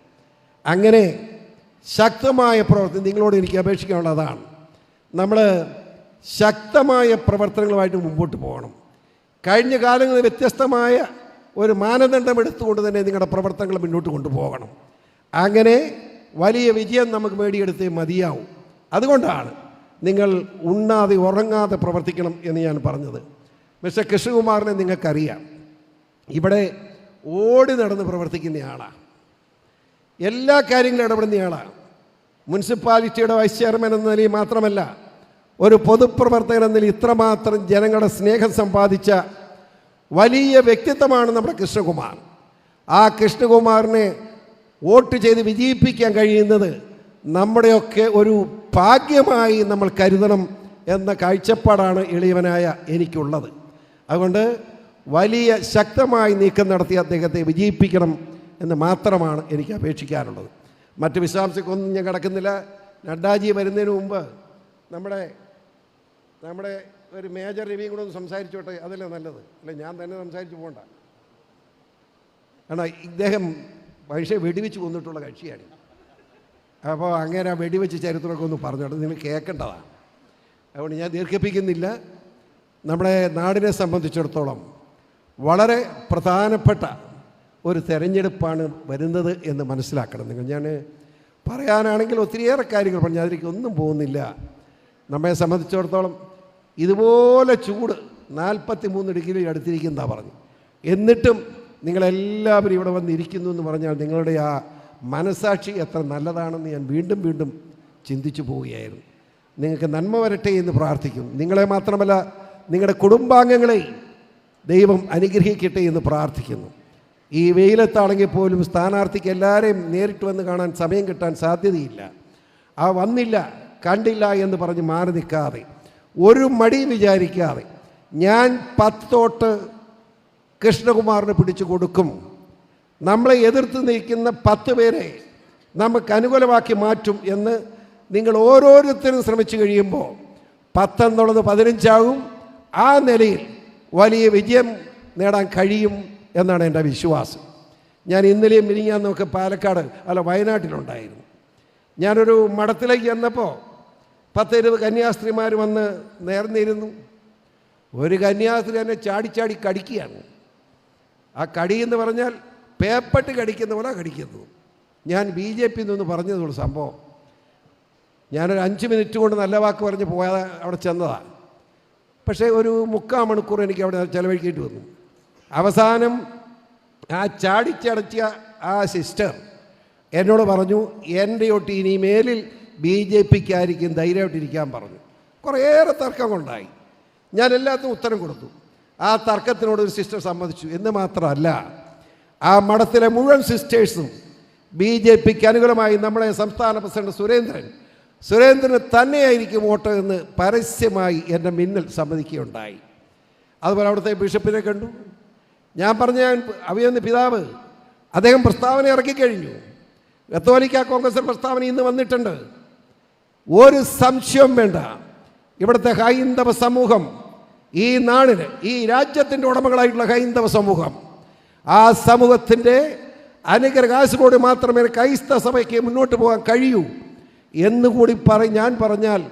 അങ്ങനെ ശക്തമായ പ്രവർത്തനം നിങ്ങളോട് എനിക്ക് അപേക്ഷിക്കാനുള്ളതാണ്. നമ്മൾ ശക്തമായ പ്രവർത്തനങ്ങളുമായിട്ട് മുമ്പോട്ട് പോകണം. കഴിഞ്ഞ കാലങ്ങളിൽ വ്യത്യസ്തമായ ഒരു മാനദണ്ഡം എടുത്തുകൊണ്ട് തന്നെ നിങ്ങളുടെ പ്രവർത്തനങ്ങൾ മുന്നോട്ട് കൊണ്ടുപോകണം. അങ്ങനെ വലിയ വിജയം നമുക്ക് മേടിയെടുത്തേ മതിയാവും. അതുകൊണ്ടാണ് നിങ്ങൾ ഉണ്ണാതെ ഉറങ്ങാതെ പ്രവർത്തിക്കണം എന്ന് ഞാൻ പറഞ്ഞത്. മിസ്റ്റർ കൃഷ്ണകുമാറിനെ നിങ്ങൾക്കറിയാം. ഇവിടെ ഓടി നടന്ന് പ്രവർത്തിക്കുന്നയാളാണ് എല്ലാ കാര്യങ്ങളും ഇടപെടുന്നയാളാണ് മുനിസിപ്പാലിറ്റിയുടെ വൈസ് ചെയർമാൻ എന്ന നിലയിൽ മാത്രമല്ല ഒരു പൊതുപ്രവർത്തകൻ എന്ന നിലയിൽ ഇത്രമാത്രം ജനങ്ങളുടെ സ്നേഹം സമ്പാദിച്ച വലിയ വ്യക്തിത്വമാണ് നമ്മുടെ കൃഷ്ണകുമാർ. ആ കൃഷ്ണകുമാറിനെ വോട്ട് ചെയ്ത് വിജയിപ്പിക്കാൻ കഴിയുന്നത് നമ്മുടെയൊക്കെ ഒരു ഭാഗ്യമായി നമ്മൾ കരുതണം എന്ന കാഴ്ചപ്പാടാണ് എളിയവനായ എനിക്കുള്ളത്. അതുകൊണ്ട് വലിയ ശക്തമായി നീക്കം നടത്തി അദ്ദേഹത്തെ വിജയിപ്പിക്കണം എന്ന് മാത്രമാണ് എനിക്ക് അപേക്ഷിക്കാനുള്ളത്. മറ്റ് വിശദാംശങ്ങൾക്കൊന്നും ഞാൻ കിടക്കുന്നില്ല. നഡ്ഡാജി വരുന്നതിന് മുമ്പ് നമ്മുടെ നമ്മുടെ ഒരു മേജർ രവിയും കൂടെ ഒന്ന് സംസാരിച്ചോട്ടെ അതല്ലേ നല്ലത്? അല്ല ഞാൻ തന്നെ സംസാരിച്ച് പോകണ്ട കാരണം ഇദ്ദേഹം മനുഷ്യ വെടിവെച്ച് കൊന്നിട്ടുള്ള കക്ഷിയാണ്. അപ്പോൾ അങ്ങനെ ആ വെടിവെച്ച് ചരിത്രമൊക്കെ ഒന്ന് പറഞ്ഞോട്ടെ നിങ്ങൾ കേൾക്കേണ്ടതാണ്. അതുകൊണ്ട് ഞാൻ ദീർഘിപ്പിക്കുന്നില്ല. നമ്മുടെ നാടിനെ സംബന്ധിച്ചിടത്തോളം വളരെ പ്രധാനപ്പെട്ട ഒരു തെരഞ്ഞെടുപ്പാണ് വരുന്നത് എന്ന് മനസ്സിലാക്കണം. നിങ്ങൾ ഞാൻ പറയാനാണെങ്കിൽ ഒത്തിരിയേറെ കാര്യങ്ങൾ പറഞ്ഞു അതിലേക്ക് ഒന്നും പോകുന്നില്ല. നമ്മെ സംബന്ധിച്ചിടത്തോളം ഇതുപോലെ ചൂട് നാൽപ്പത്തി മൂന്ന് ഡിഗ്രി അടുത്തിരിക്കുന്നതാ പറഞ്ഞു. എന്നിട്ടും നിങ്ങളെല്ലാവരും ഇവിടെ വന്നിരിക്കുന്നു എന്ന് പറഞ്ഞാൽ നിങ്ങളുടെ ആ മനസാക്ഷി എത്ര നല്ലതാണെന്ന് ഞാൻ വീണ്ടും വീണ്ടും ചിന്തിച്ചു പോവുകയായിരുന്നു. നിങ്ങൾക്ക് നന്മ വരട്ടെ എന്ന് പ്രാർത്ഥിക്കും നിങ്ങളെ മാത്രമല്ല നിങ്ങളുടെ കുടുംബാംഗങ്ങളെ ദൈവം അനുഗ്രഹിക്കട്ടെ എന്ന് പ്രാർത്ഥിക്കുന്നു. ഈ വെയിലത്താണെങ്കിൽ പോലും സ്ഥാനാർത്ഥിക്ക് എല്ലാവരെയും നേരിട്ട് വന്ന് കാണാൻ സമയം കിട്ടാൻ സാധ്യതയില്ല. ആ വന്നില്ല കണ്ടില്ല എന്ന് പറഞ്ഞ് മാറി നിൽക്കാതെ ഒരു മടി വിചാരിക്കാതെ ഞാൻ പത്തോട്ട് കൃഷ്ണകുമാറിന് പിടിച്ചു കൊടുക്കും. നമ്മളെ എതിർത്ത് നിൽക്കുന്ന പത്ത് പേരെ നമുക്ക് അനുകൂലമാക്കി മാറ്റും എന്ന് നിങ്ങൾ ഓരോരുത്തരും ശ്രമിച്ചു കഴിയുമ്പോൾ പത്തെന്നുള്ളത് പതിനഞ്ചാകും. ആ നിലയിൽ വലിയ വിജയം നേടാൻ കഴിയും എന്നാണ് എന്റെ വിശ്വാസം. ഞാൻ ഇന്നലെയും മിനിങ്ങാന്നൊക്കെ പാലക്കാട് അല്ല വയനാട്ടിലുണ്ടായിരുന്നു. ഞാനൊരു മഠത്തിലേക്ക് ചെന്നപ്പോൾ പത്തിരുപത് കന്യാസ്ത്രീമാർ വന്ന് നേർന്നിരുന്നു. ഒരു കന്യാസ്ത്രീ എന്നെ ചാടിച്ചാടി കടിക്കുകയാണ്. ആ കടി എന്ന് പറഞ്ഞാൽ പേപ്പട്ട് കടിക്കുന്ന പോലെ കടിക്കുന്നു ഞാൻ ബി ജെ പി നിന്ന് പറഞ്ഞതുള്ളൂ സംഭവം. ഞാനൊരു അഞ്ച് മിനിറ്റ് കൊണ്ട് നല്ല വാക്ക് പറഞ്ഞ് പോയാൽ അവിടെ ചെന്നതാണ് പക്ഷേ ഒരു മുക്കാൽ മണിക്കൂർ എനിക്ക് അവിടെ ചിലവഴിക്കേണ്ടി വന്നു. അവസാനം ആ ചാടിച്ചടച്ച ആ സിസ്റ്റർ എന്നോട് പറഞ്ഞു എന്റെ ഒട്ടി ഇനി മേലിൽ ബി ജെ പിക്കായിരിക്കും ധൈര്യമായിട്ടിരിക്കാൻ പറഞ്ഞു. കുറേയേറെ തർക്കമുണ്ടായി. ഞാൻ എല്ലാത്തിനും ഉത്തരം കൊടുത്തു. ആ തർക്കത്തിനോട് ഒരു സിസ്റ്റർ സമ്മതിച്ചു. എന്ന് മാത്രമല്ല ആ മഠത്തിലെ മുഴുവൻ സിസ്റ്റേഴ്സും ബി ജെ പിക്ക് അനുകൂലമായി നമ്മളെ സംസ്ഥാന പ്രസിഡന്റ് സുരേന്ദ്രൻ സുരേന്ദ്രന് തന്നെയായിരിക്കും വോട്ട് എന്ന് പരസ്യമായി എന്റെ മിന്നൽ സമ്മതിക്കുകയുണ്ടായി. അതുപോലെ അവിടുത്തെ ബിഷപ്പിനെ കണ്ടു. ഞാൻ പറഞ്ഞ അവിയെന്ന് പിതാവ്. അദ്ദേഹം പ്രസ്താവന ഇറക്കിക്കഴിഞ്ഞു. കത്തോലിക്ക കോൺഗ്രസ് പ്രസ്താവന ഇന്ന് വന്നിട്ടുണ്ട്. ഒരു സംശയവും വേണ്ട. ഇവിടുത്തെ ഹൈന്ദവ സമൂഹം ഈ നാടിന് ഈ രാജ്യത്തിന്റെ ഉടമകളായിട്ടുള്ള ഹൈന്ദവ സമൂഹം ആ സമൂഹത്തിന്റെ അനുഗ്രഹാശത്തോട് മാത്രമേ ക്രൈസ്തവ സഭയ്ക്ക് മുന്നോട്ട് പോകാൻ കഴിയൂ എന്നുകൂടി പറ ഞാൻ പറഞ്ഞാൽ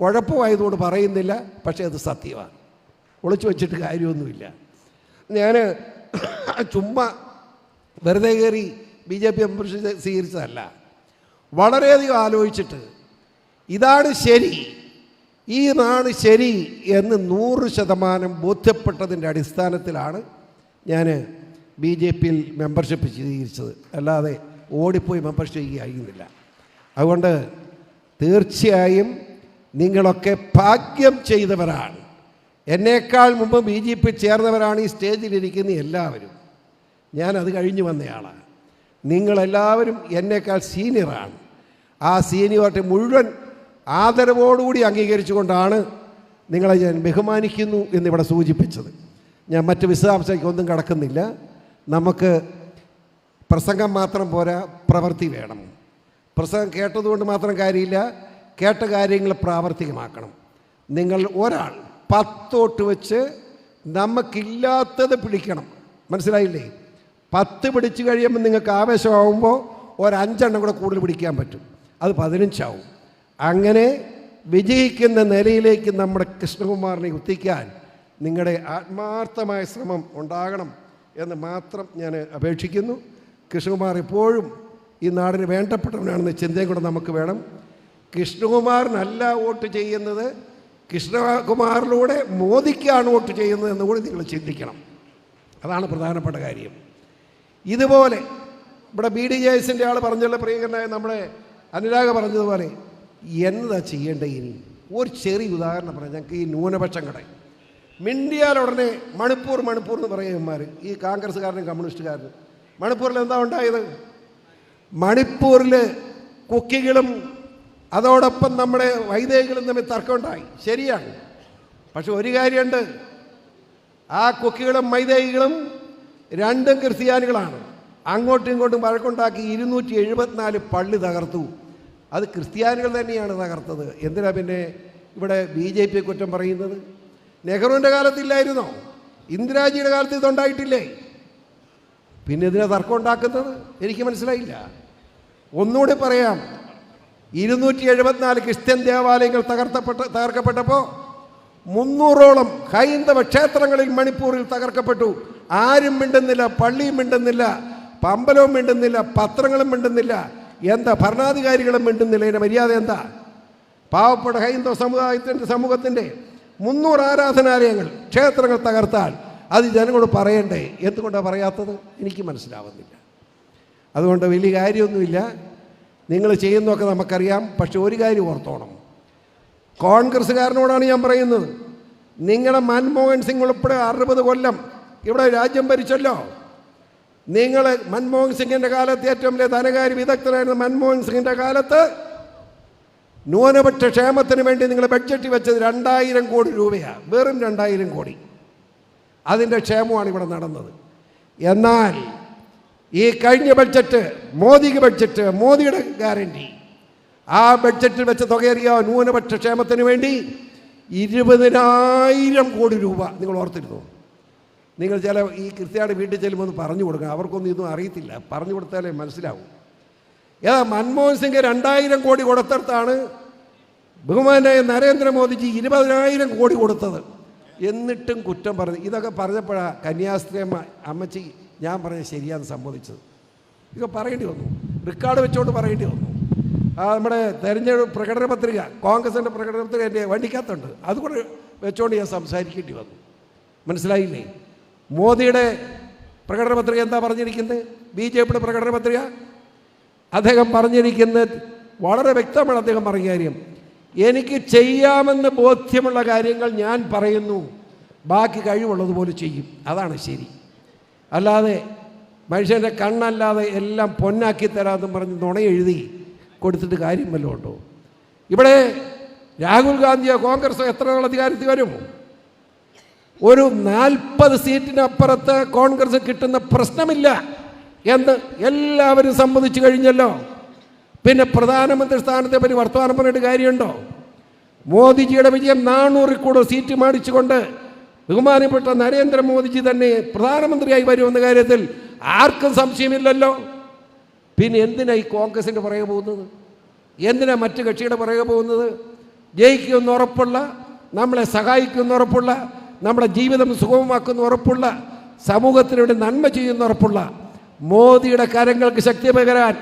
കുഴപ്പമായതുകൊണ്ട് പറയുന്നില്ല പക്ഷേ അത് സത്യമാണ്. ഒളിച്ചു വച്ചിട്ട് കാര്യമൊന്നുമില്ല. ഞാൻ ചുമ്മാ വെറുതെ കയറി ബി ജെ പി മെമ്പർഷിപ്പ് സ്വീകരിച്ചതല്ല. വളരെയധികം ആലോചിച്ചിട്ട് ഇതാണ് ശരി ഈ നാട് ശരി എന്ന് നൂറ് ശതമാനം ബോധ്യപ്പെട്ടതിന്റെ അടിസ്ഥാനത്തിലാണ് ഞാൻ ബി ജെ പിയിൽ മെമ്പർഷിപ്പ് സ്വീകരിച്ചത്. അല്ലാതെ ഓടിപ്പോയി മെമ്പർഷിപ്പ് ചെയ്യുകയായിരുന്നില്ല. അതുകൊണ്ട് തീർച്ചയായും നിങ്ങളൊക്കെ ഭാഗ്യം ചെയ്തവരാണ്. എന്നേക്കാൾ മുമ്പ് ബി ജെ പി ചേർന്നവരാണ് ഈ സ്റ്റേജിലിരിക്കുന്ന എല്ലാവരും. ഞാൻ അത് കഴിഞ്ഞു വന്നയാളാണ് നിങ്ങളെല്ലാവരും എന്നേക്കാൾ സീനിയറാണ്. ആ സീനിയോറിറ്റി മുഴുവൻ ആദരവോടുകൂടി അംഗീകരിച്ചുകൊണ്ടാണ് നിങ്ങളെ ഞാൻ ബഹുമാനിക്കുന്നു എന്നിവിടെ സൂചിപ്പിച്ചത്. ഞാൻ മറ്റ് വിശദാംശങ്ങൾക്കൊന്നും കടക്കുന്നില്ല. നമുക്ക് പ്രസംഗം മാത്രം പോരാ പ്രവൃത്തി വേണം. പ്രസംഗം കേട്ടതുകൊണ്ട് മാത്രം കാര്യമില്ല കേട്ട കാര്യങ്ങൾ പ്രാവർത്തികമാക്കണം. നിങ്ങൾ ഒരാൾ പത്തോട്ട് വെച്ച് നമുക്കില്ലാത്തത് പിടിക്കണം. മനസ്സിലായില്ലേ? പത്ത് പിടിച്ചു കഴിയുമ്പോൾ നിങ്ങൾക്ക് ആവേശമാകുമ്പോൾ ഒരഞ്ചെണ്ണം കൂടെ കൂടുതൽ പിടിക്കാൻ പറ്റും. അത് പതിനഞ്ചാവും. അങ്ങനെ വിജയിക്കുന്ന നിലയിലേക്ക് നമ്മുടെ കൃഷ്ണകുമാറിനെ എത്തിക്കാൻ നിങ്ങളുടെ ആത്മാർത്ഥമായ ശ്രമം ഉണ്ടാകണം എന്ന് മാത്രം ഞാൻ അപേക്ഷിക്കുന്നു. കൃഷ്ണകുമാർ എപ്പോഴും ഈ നാടിന് വേണ്ടപ്പെട്ടവനാണെന്ന് ചിന്തയും കൂടെ നമുക്ക് വേണം. കൃഷ്ണകുമാറിനല്ല വോട്ട് ചെയ്യുന്നത് കൃഷ്ണകുമാറിലൂടെ മോദിക്കാണ് വോട്ട് ചെയ്യുന്നത് എന്ന് കൂടി നിങ്ങൾ ചിന്തിക്കണം. അതാണ് പ്രധാനപ്പെട്ട കാര്യം. ഇതുപോലെ ഇവിടെ ബി ഡി ജെ എസിന്റെ ആൾ പറഞ്ഞുള്ള പ്രിയങ്കരനായ നമ്മുടെ അനുരാഗ പറഞ്ഞതുപോലെ എന്താ ചെയ്യേണ്ടത് ഇനി? ഒരു ചെറിയ ഉദാഹരണം പറയാം. ഞങ്ങൾക്ക് ഈ ന്യൂനപക്ഷം കട. മിണ്ടിയാൽ ഉടനെ മണിപ്പൂർ മണിപ്പൂർ എന്ന് പറയുമാർ ഈ കോൺഗ്രസ്സുകാരനും കമ്മ്യൂണിസ്റ്റുകാരനും. മണിപ്പൂരിൽ എന്താ ഉണ്ടായത്? മണിപ്പൂരിൽ കുക്കികളും അതോടൊപ്പം നമ്മുടെ വൈദേഹികളും തമ്മിൽ തർക്കമുണ്ടായി. ശരിയാണ്. പക്ഷെ ഒരു കാര്യമുണ്ട്. ആ കുക്കികളും മൈദേഹികളും രണ്ടും ക്രിസ്ത്യാനികളാണ്. അങ്ങോട്ടും ഇങ്ങോട്ടും വഴക്കുണ്ടാക്കി ഇരുന്നൂറ്റി എഴുപത്തിനാല് പള്ളി തകർത്തു. അത് ക്രിസ്ത്യാനികൾ തന്നെയാണ് തകർത്തത്. എന്തിനാ പിന്നെ ഇവിടെ ബി ജെ പി കുറ്റം പറയുന്നത്? നെഹ്റുവിന്റെ കാലത്തില്ലായിരുന്നോ? ഇന്ദിരാജിയുടെ കാലത്ത് ഇതുണ്ടായിട്ടില്ലേ? പിന്നെ ഇതിനെ തർക്കം ഉണ്ടാക്കുന്നത്? എനിക്ക് മനസ്സിലായില്ല. ഒന്നുകൂടി പറയാം. ഇരുന്നൂറ്റി എഴുപത്തിനാല് ക്രിസ്ത്യൻ ദേവാലയങ്ങൾ തകർത്തപ്പെട്ട തകർക്കപ്പെട്ടപ്പോൾ മുന്നൂറോളം ഹൈന്ദവ ക്ഷേത്രങ്ങളിൽ മണിപ്പൂരിൽ തകർക്കപ്പെട്ടു. ആരും മിണ്ടുന്നില്ല പള്ളിയും മിണ്ടുന്നില്ല പമ്പലവും മിണ്ടുന്നില്ല പത്രങ്ങളും മിണ്ടുന്നില്ല. എന്താ ഭരണാധികാരികളും മിണ്ടുന്നില്ല? ഇതിന്റെ മര്യാദ എന്താ? പാവപ്പെട്ട ഹൈന്ദവ സമുദായത്തിന്റെ സമൂഹത്തിന്റെ മുന്നൂറ് ആരാധനാലയങ്ങൾ ക്ഷേത്രങ്ങൾ തകർത്താൽ അത് ജനങ്ങളോട് പറയണ്ടേ? എന്തുകൊണ്ടാണ് പറയാത്തത്? എനിക്ക് മനസ്സിലാവുന്നില്ല. അതുകൊണ്ട് വലിയ കാര്യമൊന്നുമില്ല. നിങ്ങൾ ചെയ്യുന്നതൊക്കെ നമുക്കറിയാം പക്ഷെ ഒരു കാര്യം ഓർത്തോണം. കോൺഗ്രസ്സുകാരനോടാണ് ഞാൻ പറയുന്നത്. നിങ്ങളുടെ മൻമോഹൻ സിംഗ് ഉൾപ്പെടെ അറുപത് കൊല്ലം ഇവിടെ രാജ്യം ഭരിച്ചല്ലോ. നിങ്ങൾ മൻമോഹൻ സിംഗിന്റെ കാലത്ത് ഏറ്റവും വലിയ ധനകാര്യ വിദഗ്ധനായിരുന്ന മൻമോഹൻ സിംഗിന്റെ കാലത്ത് ന്യൂനപക്ഷ ക്ഷേമത്തിന് വേണ്ടി നിങ്ങൾ ബഡ്ജറ്റ് വെച്ചത് രണ്ടായിരം കോടി രൂപയാണ് വെറും രണ്ടായിരം കോടി. അതിന്റെ ക്ഷേമമാണ് ഇവിടെ നടന്നത്. എന്നാൽ ഈ കഴിഞ്ഞ ബഡ്ജറ്റ് മോദിക്ക് ബഡ്ജറ്റ് മോദിയുടെ ഗ്യാരണ്ടി ആ ബഡ്ജറ്റിൽ വെച്ച തുകയേറിയ ന്യൂനപക്ഷ ക്ഷേമത്തിന് വേണ്ടി ഇരുപതിനായിരം കോടി രൂപ നിങ്ങൾ ഓർത്തിരുന്നു? നിങ്ങൾ ചില ഈ കൃത്യമായിട്ട് വീട്ടിൽ ചെല്ലുമ്പോൾ പറഞ്ഞു കൊടുക്കുക അവർക്കൊന്നും ഇതൊന്നും അറിയത്തില്ല. പറഞ്ഞു കൊടുത്താലേ മനസ്സിലാവും. ഏതാ മൻമോഹൻ സിംഗ് രണ്ടായിരം കോടി കൊടുത്തിടത്താണ് ബഹുമാനായ നരേന്ദ്രമോദിജി ഇരുപതിനായിരം കോടി കൊടുത്തത്. എന്നിട്ടും കുറ്റം പറഞ്ഞു. ഇതൊക്കെ പറഞ്ഞപ്പോഴാണ് കന്യാസ്ത്രീ അമ്മ അമ്മച്ചി ഞാൻ പറഞ്ഞ ശരിയാന്ന് സമ്മതിച്ചത് ഇത് പറയേണ്ടി വന്നു. റെക്കോർഡ് വെച്ചുകൊണ്ട് പറയേണ്ടി വന്നു. നമ്മുടെ തെരഞ്ഞെടുപ്പ് പ്രകടന പത്രിക കോൺഗ്രസിന്റെ പ്രകടന പത്രിക എന്റെ വണ്ടിക്കകത്തുണ്ട്. അതുകൂടെ വെച്ചുകൊണ്ട് ഞാൻ സംസാരിക്കേണ്ടി വന്നു. മനസ്സിലായില്ലേ? മോദിയുടെ പ്രകടന പത്രിക എന്താ പറഞ്ഞിരിക്കുന്നത്? ബി ജെ പിയുടെ പ്രകടന പത്രിക അദ്ദേഹം പറഞ്ഞിരിക്കുന്നത് വളരെ വ്യക്തമാണ് അദ്ദേഹം പറഞ്ഞ കാര്യം. എനിക്ക് ചെയ്യാമെന്ന് ബോധ്യമുള്ള കാര്യങ്ങൾ ഞാൻ പറയുന്നു. ബാക്കി കഴിവുള്ളതുപോലെ ചെയ്യും. അതാണ് ശരി. അല്ലാതെ മനുഷ്യന്റെ കണ്ണല്ലാതെ എല്ലാം പൊന്നാക്കി തരാമെന്നും പറഞ്ഞ് നുണ എഴുതി കൊടുത്തിട്ട് കാര്യം വല്ലതും ഉണ്ടോ? ഇവിടെ രാഹുൽ ഗാന്ധിയോ കോൺഗ്രസോ എത്ര നാൾ അധികാരത്തിൽ വരും? ഒരു നാൽപ്പത് സീറ്റിനപ്പുറത്ത് കോൺഗ്രസ് കിട്ടുന്ന പ്രശ്നമില്ല എന്ന് എല്ലാവരും സമ്മതിച്ചു കഴിഞ്ഞല്ലോ. പിന്നെ പ്രധാനമന്ത്രി സ്ഥാനത്തെ പറ്റി വർത്തമാനം പറഞ്ഞിട്ട് കാര്യമുണ്ടോ? മോദിജിയുടെ വിജയം നാനൂറിൽ കൂടുതൽ സീറ്റ് മേടിച്ചുകൊണ്ട് ബഹുമാനപ്പെട്ട നരേന്ദ്രമോദിജി തന്നെ പ്രധാനമന്ത്രിയായി വരുമെന്ന കാര്യത്തിൽ ആർക്കും സംശയമില്ലല്ലോ. പിന്നെ എന്തിനാ ഈ കോൺഗ്രസിന്റെ പുറകെ പോകുന്നത്? എന്തിനാ മറ്റു കക്ഷിയുടെ പുറകെ പോകുന്നത്? ജയിക്കുമെന്ന് ഉറപ്പുള്ള നമ്മളെ സഹായിക്കുമെന്ന് ഉറപ്പുള്ള നമ്മുടെ ജീവിതം സുഗമമാക്കുന്ന ഉറപ്പുള്ള സമൂഹത്തിനുവേണ്ടി നന്മ ചെയ്യുന്ന ഉറപ്പുള്ള മോദിയുടെ കരങ്ങൾക്ക് ശക്തി പകരാൻ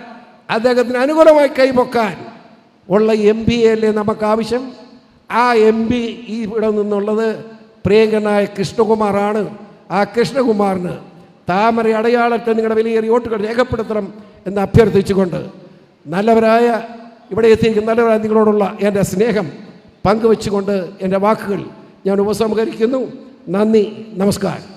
അദ്ദേഹത്തിന് അനുകൂലമായി കൈപൊക്കാൻ ഉള്ള എം പി അല്ലേ നമുക്ക് ആവശ്യം? ആ എം പി ഈ ഇവിടെ നിന്നുള്ളത് പ്രിയങ്കനായ കൃഷ്ണകുമാറാണ്. ആ കൃഷ്ണകുമാറിന് താമര അടയാളത്തെ നിങ്ങളുടെ വിലയേറിയ വോട്ടുകൾ രേഖപ്പെടുത്തണം എന്ന് അഭ്യർത്ഥിച്ചുകൊണ്ട് നല്ലവരായ ഇവിടെ എത്തിയിരിക്കുന്ന നല്ലവരായ നിങ്ങളോടുള്ള എന്റെ സ്നേഹം പങ്കുവെച്ചുകൊണ്ട് എന്റെ വാക്കുകൾ ഞാൻ ഉപസംഹരിക്കുന്നു. നന്ദി നമസ്കാരം.